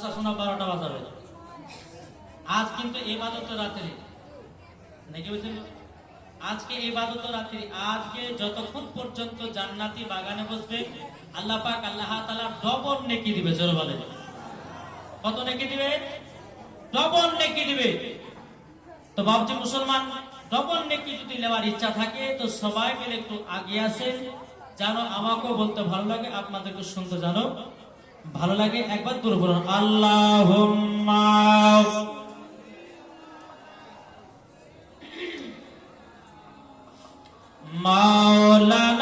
বাচ্চা শোনা বারোটা বাজাবে। আজ কিন্তু এবাদত রাত্রি। নাকি বুঝলেন? আজকে এবাদত রাত্রি। আজকে যতক্ষণ পর্যন্ত জান্নাতি বাগানে বসবে, আল্লাহ পাক আল্লাহ তাআলা ডবল নেকি দিবে, জোর বলে কত নেকি দিবে? ডবল নেকি দিবে। তো বাবজি মুসলমান, ডবল নেকি যদি নেওয়ার ইচ্ছা থাকে, তো সবাই মিলে একটু আগে আসেন। জানো, আমাকেও বলতে ভালো লাগে আপনাদেরকে শুনতে জানো। ভালো লাগে একবার দূর করুন আল্লাহ মাওলানা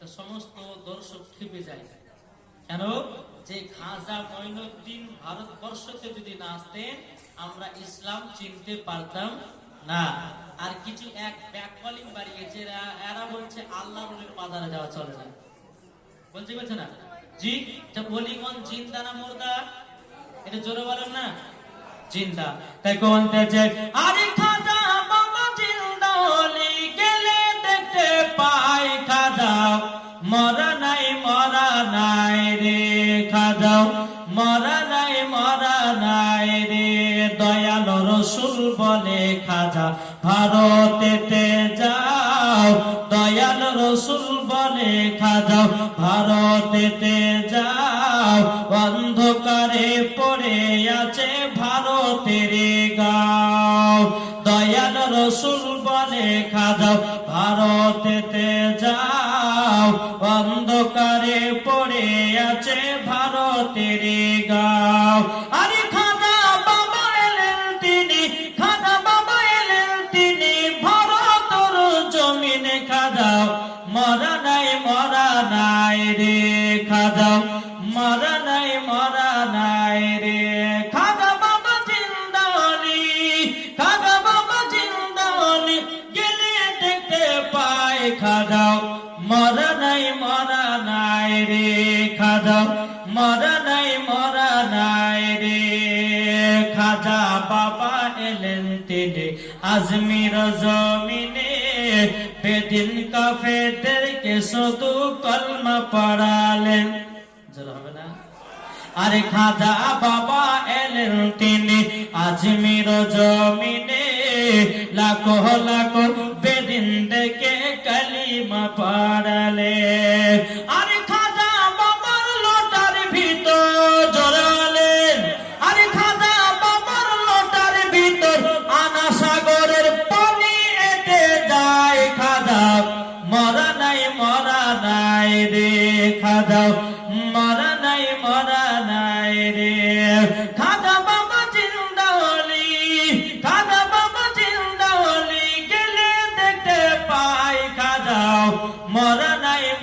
তো সমস্ত দর্শক খেপে যায়। কেন? যে খাজা মঈনুদ্দিন ভারতবর্ষতে যদি না আসতেন, আমরা ইসলাম চিনতে পারতাম না। আর কিছু এক ব্যাককলিং বাড়িয়েছে, এরা- বলছে, আল্লাহ রুলের মাজারে যাওয়া চলে না। বলছে বলছে না? জি, এটা বলিগঞ্জ জিন্দা না মুর্দা? এটা জোরে বলেন না। জিন্দা। তাই কোনতে যে আরে খাজা ভারতেতে যাও, দয়াল রসুল বলে খাজা ভারতেতে যাও, অন্ধকারে পড়ে আছে ভারতের গাও। দয়াল রসুল বলে খাজাও, ভারতেতে যাও। অন্ধকারে পড়ে আছে ভারতের গাও। আরে মরা নাই রে খাজাও মরা নাই মরা নাই রে বাবা বাবা নাই রে মরা নাই মরা নাই রে খাজা বাবা এলেন তিনি আজমির জমিনে। বেদিন কাফেরদেরকে শুধু কলমা পড়ালেন। আরে খাজা বাবা এলেন তিনি আজমির জমিনে। লাখো লাখো বেদিন দেখে কালিমা পড়ালে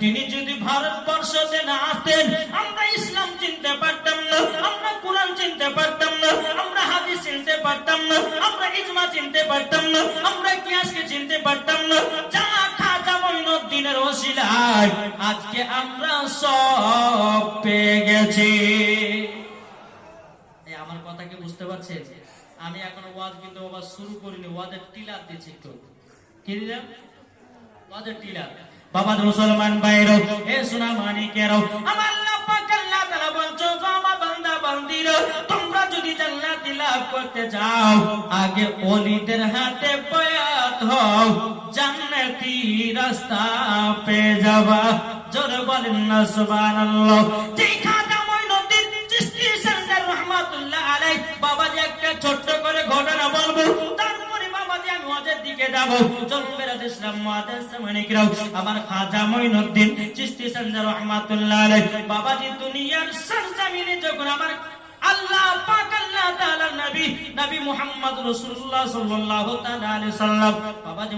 তিনি যদি ভারতবর্ষতে না আসতেন, আমরা ইসলাম চিনতে পারতাম না, আমরা কোরআন চিনতে পারতাম না, আমরা হাদিস চিনতে পারতাম না, আমরা ইজমা চিনতে পারতাম না আজকে আমরা সব পেয়ে গেছি। আমার কথা কি বুঝতে পারছেন? আমি এখনও ওয়াজ কিন্তু আবার শুরু করিনি, ওয়াজের টিলার দিচ্ছি একটু। কি দিলাম? ওয়াজের টিলার। বাবা মুসলমান ভাইরো, এ সোনা মানিকেরো আমার আল্লাহ পাক আল্লাহ তাআলা বলছো আমার তোমরা যদি জান্নাতি লাভ করতে চাও, আগে অলিদের হাতে বয়াত হও, জান্নাতি রাস্তা পেয়ে যাবা। জোর বলেন না, সুবহানাল্লাহ। যেই খাজা মঈনুদ্দিন চিশতি সরদার রহমাতুল্লাহ আলাইহি, বাবাজি একটা ছোট্ট করে ঘটনা বলব। তারপরে বাবাজি দিকে যাব। আমার খাজা মঈনুদ্দিন চিশতি সরদার রহমাতুল্লাহ আলাইহি। বাবাজি, দুনিয়ার সরজমিনে যখন আমার আল্লাহ পাক, আল্লাহ তাআলা নবী নবী মুহাম্মদ রাসূলুল্লাহ সাল্লাল্লাহু তাআলা আলাইহি সাল্লাম।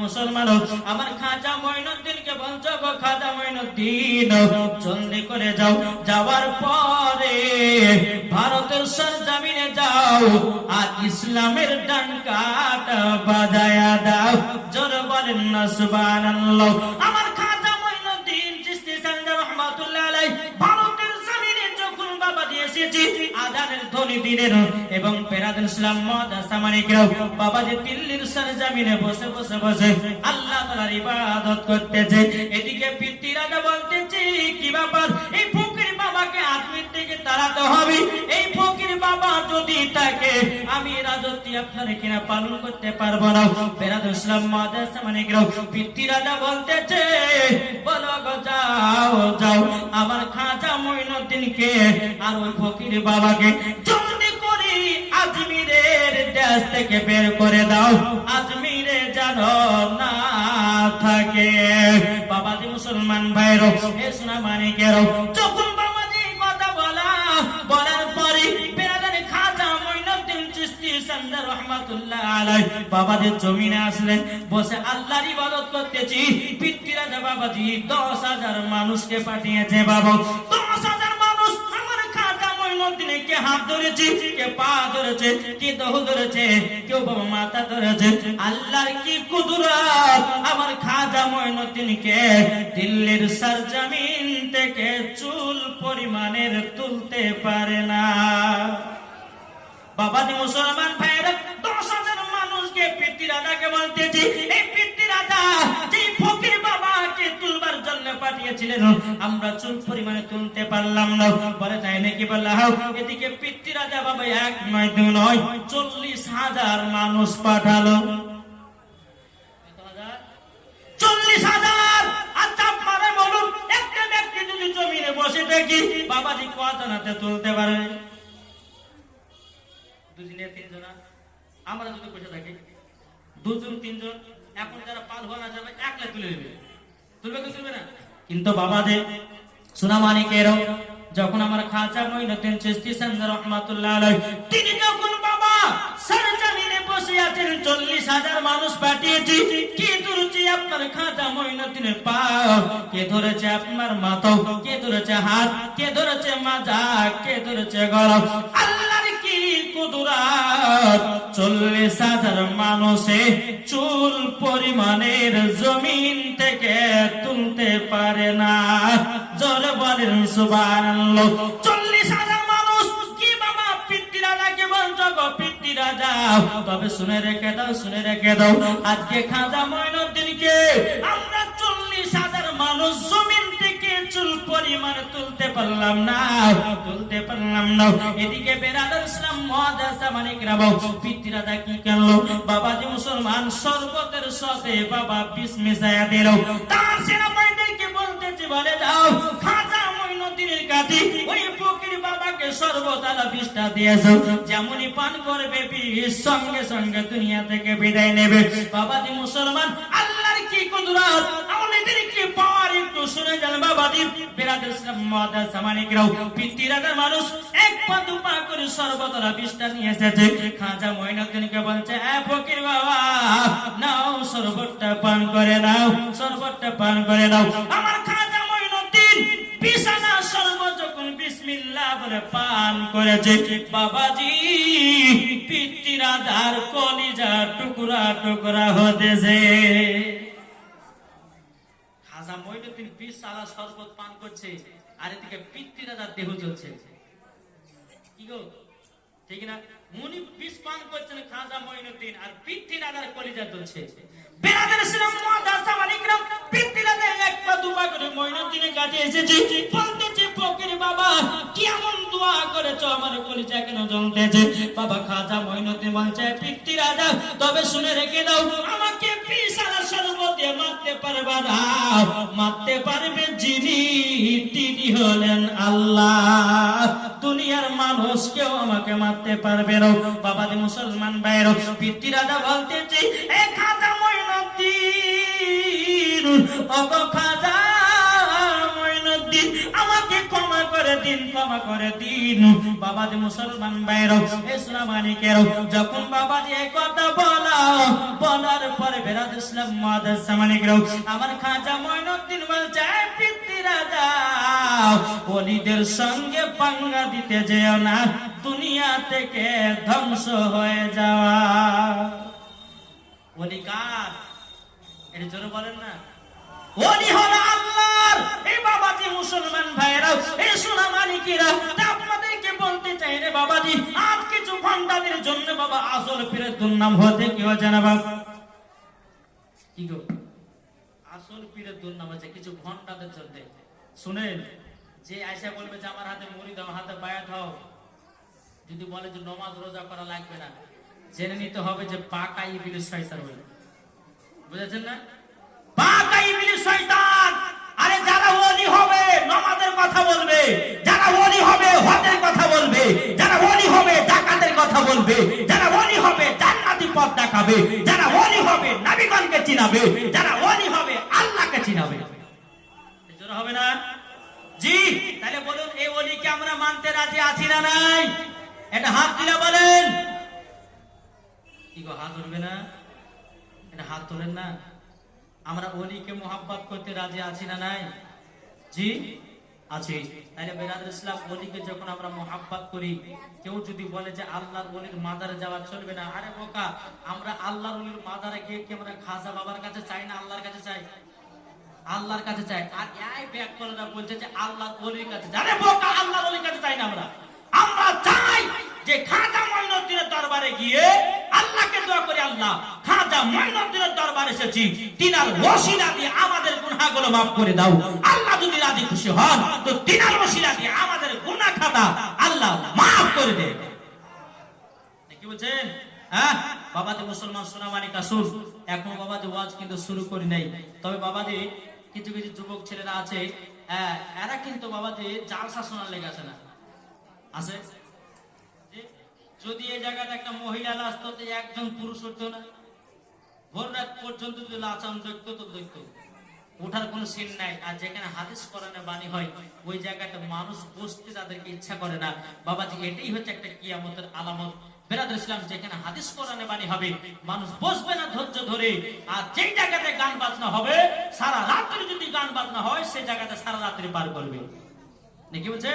মুসলমান আমার খাজা মঈনুদ্দিনকে বলছো গো খাজা মঈনুদ্দিন, জলদি করে যাও। যাওয়ার পরে ভারতের সরজমিনে যাও, আর ইসলামের ডানকাটা বাজায়া দাও। জোর বলেন না সুবহানাল্লাহ। ধ্বনি দিনের বাবা যে দিল্লির সরজমিনে বসে বসে বসে আল্লাহ তাআলার ইবাদত করতেছে। এদিকে পিতৃরাজা বলতেছে, কি ব্যাপার? এই ফকির বাবাকে আদমির থেকে তাড়াতে হবে। এই তাকে আমি রাজত্ব কিনা পালন করতে পারব না। পেরাদের ইসলাম মাদ্রাসা মানিকরাও পিতৃরাজা বলতেছে, বলো গো, যাও যাও। আমার খাজা মঈনুদ্দিনকে আর ওই ফকির বাবাকে জলদি করে আজমিরের দেশ থেকে বের করে দাও। আজমিরে যেন না থাকে। বাবাজি মুসলমান ভাইরো, এ সোনা মানিকেরও যখন রহমাতুল্লাহ আলাই বাবাদের জমিনে আসলেন, বসে আল্লাহর ইবাদত করতেছি। পিতৃরাজা বাবাজি, দশ হাজার মানুষকে পাঠিয়েছে দশ হাজার মানুষ আমার মঈনুদ্দিনে কে হাত ধরেছে, কে পা ধরেছে, কে দেহ ধরেছে, কেউ বাবা মাথা ধরেছে। আল্লাহর কি কুদরত? আমার খাজা দিল্লির সরজমিন থেকে চুল পরিমাণের তুলতে পারে না। বাবাজি মুসলমান ভাইরা দশ হাজার মানুষকে পিতৃরাজাকে বলতেছি। এই পিতৃরাজা যে ফকির বাবাকে তুলবার জন্য পাঠিয়েছিলেন, আমরা চুল পরিমাণে তুলতে পারলাম না। বলে তাই নাকি বললা হাও, এদিকে পিতৃরাজা বাবা এক নয়, দু নয়, চল্লিশ হাজার মানুষ পাঠালো। জমিনে বসে দেখি বাবাজি কত নাতে তুলতে পারে? দুজনে তিনজন আমরা যদি বসে থাকি, দুজন, তিনজন, এখন যারা পাল হওয়া না যাবে একলা তুলে নেবে। তুলবে কি তুলবে না? কিন্তু বাবা যে সুনামানিকেরও যখন আমার খাজা মঈনুদ্দিন তিনি যখন চল্লিশ হাজার মানুষ পাঠিয়েছি। আপনার পা? কে ধরেছে আপনার মাথা? কে ধরেছে হাত? কে ধরেছে মাজা কে ধরেছে কুদরাত? চল্লিশ হাজার মানুষে চুল পরিমাণের জমিন থেকে তুলতে পারে না। জোর বলেন সুবহানাল্লাহ পিতৃরাজা তবে শুনে রেখে দাও, শুনে রেখে দাও। আজকে খাজা মঈনুদ্দিনকে আমরা চল্লিশ হাজার মানুষ জমিন থেকে চুল পরিমাণ তুলতে পারলাম না। তুলতে পারলাম না। এদিকে বেরাদার ইসলাম মহাদাসা মানিক রাবাও পিতৃরাজা কি কেনলো বাবাজি মুসলমান সর্বতের সাথে বাবা বিষ মিশাইয়া দিল। তার সেনাবাহিনীকে বলতেছে, বলে যাও খাজা মানুষ, এক পা করে সর্বতলা বিষটা নিয়ে এসেছে। খাজা মঈনুদ্দিনকে বলছে নাও পান করে নাও সর্বতটা পান করে নাও। আমার খাজা যখন বিসমিল্লাহ বলে পান করেছে। বাবাজি পিতৃরাজার কলিজা টুকরা টুকরা হতেছে। খাজা মঈনুদ্দিন বিষ শরবত পান করছে, আর এদিকে পিতৃরাজার দেহ চলছে কি গো? ঠিক না? মুনি বিষ পান করছেন খাজা মঈনুদ্দিন আর পিতৃরাজার কলিজা চলছে বেরাদের ইসলাম মুআদ্দাসা মালিকরাম পিতৃরাজার এক পা দুপা করে মঈনুদ্দিনের কাছে এসেছে। বলতেছে ফকির বাবা, কি এমন দু দোয়া করেছ? আমার কলিজা কেন জ্বলতেছে? বাবা, খাজা মঈনুদ্দিন বলছে, পিতৃ রাজা, তবে শুনে রেখে দাও, আমাকে বিশাল সর্বতে মারতে পারবে মারতে পারবে যিনি, তিনি হলেন আল্লাহ। দুনিয়ার মানুষ কেউ আমাকে মারতে পারবে না। বাবাদি মুসলমান ভাইয়ের পিতৃ রাজা বলতেছে, এ খাজা মঈনুদ্দিন অগ আমাকে ক্ষমা করে দিন, ক্ষমা করে দিন। মুসলমান ভাইয়ের ইসলাম মানিকের যখন বাবাজি এই কথা বলা, বলার পরে ইসলাম আমার খাজা বলছে, "এই পিতৃ ওলিদের সঙ্গে পাঙ্গা দিতে যেও না, দুনিয়া থেকে ধ্বংস হয়ে যাওয়া। ওলি কার? এটা জোরে বলেন না। ওলি হলো তা আপনাদেরকে বলতে চাই রে বাবাজি, আজ কিছু জন্য বাবা আসল পীরের হতে বাবা কি গো? আসল পীরের হচ্ছে কিছু জন্য। শুনেন, যে বলবে যে আমার হাতে মুড়ি দাও, হাতে বায়াত হও যদি বলে যে নমাজ রোজা করা লাগবে না, জেনে নিতে হবে যে পাকা ইবিলিস শয়তান হইল বুঝেছেন না? পাকা ইবিলিস শয়তান! নমাজের কথা বলবে, যারা ওলি হবে হজের কথা বলবে, যারা ওলি হবে জাকাতের কথা বলবে, যারা ওলি হবে জান্নাতি পথ দেখাবে, যারা ওলি হবে নবীগণকে চিনাবে, যারা ওলি হবে আল্লাহকে চিনাবে। হবে না? জি, তাহলে বলুন, এই ওলিকে আমরা মানতে রাজি আছি না নাই? এটা হাত দিলে বলেন। কি গো, হাত উঠবে না? এটা হাত তোলেন না? আমরা ওলিকে মোহাব্বত করতে রাজি আছি না নাই? জি? আছি। তাহলে বেরাদ ইসলাম ওলিকে যখন আমরা মোহাব্বত করি, কেউ যদি বলে যে আল্লাহর ওলির মাদারে যাওয়া চলবে না, আরে বোকা, আমরা আল্লাহর ওলির মাদারে গিয়ে কি আমরা খাজা বাবার কাছে চাই না আল্লাহর কাছে চাই? আল্লাহর কাছে চাই। আর এই ব্যাক করেরা বলছে যে আল্লাহর ওলির কাছে। আরে বোকা, আল্লাহর ওলির কাছে চাই না আমরা। আমরা চাই যে খাজা মঈনুদ্দিনের দরবারে গিয়ে আল্লাহকে দোয়া করি আল্লাহ খাজা এসেছি। তিনার দিয়ে আমাদের গুনাহগুলো মাফ করে দাও। আল্লাহ যদি রাজি খুশি হন তো তিনার দিয়ে আমাদের গুনাহ খাতা আল্লাহ মাফ করে কি হ্যাঁ? বাবাজি মুসলমান সোনামানি কাসুর এখনও ওয়াজ কিন্তু শুরু করি নাই। তবে বাবাজি কিছু কিছু যুবক ছেলেরা আছে হ্যাঁ, এরা কিন্তু বাবাজি জালসা শোনার লেগে আছে না। আছে? যদি এই জায়গাটা একটা মহিলা আসতো তো একজন পুরুষ হতো না। ভোর রাত পর্যন্ত যদি লাচান দেখতো তো দেখতো। ওঠার কোনো সিন নাই। আর যেখানে হাদিস কোরআনে বাণী হয়, ওই জায়গাটা মানুষ বসতে তাদেরকে ইচ্ছা করে না। বাবাজি, এটাই হচ্ছে একটা কিয়ামতের আলামত। বেরাদ ইসলাম, যেখানে হাদিস বাণী হবে, মানুষ বসবে না ধৈর্য ধরে। আর যেই জায়গাতে গান বাজনা হবে, সারা রাত্রি যদি গান বাজনা হয়, সেই জায়গাতে সারা রাত্রি পার করবে। নাকি বলছে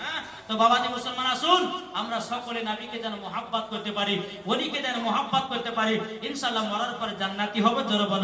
হ্যাঁ? তো বাবাজি মুসলমান আসুন, আমরা সকলে নাবিকে যেন মোহাব্বত করতে পারি, ওলিকে যেন মোহাব্বত করতে পারি ইনশাল্লাহ মরার পরে জান্নাতি হবে জরবান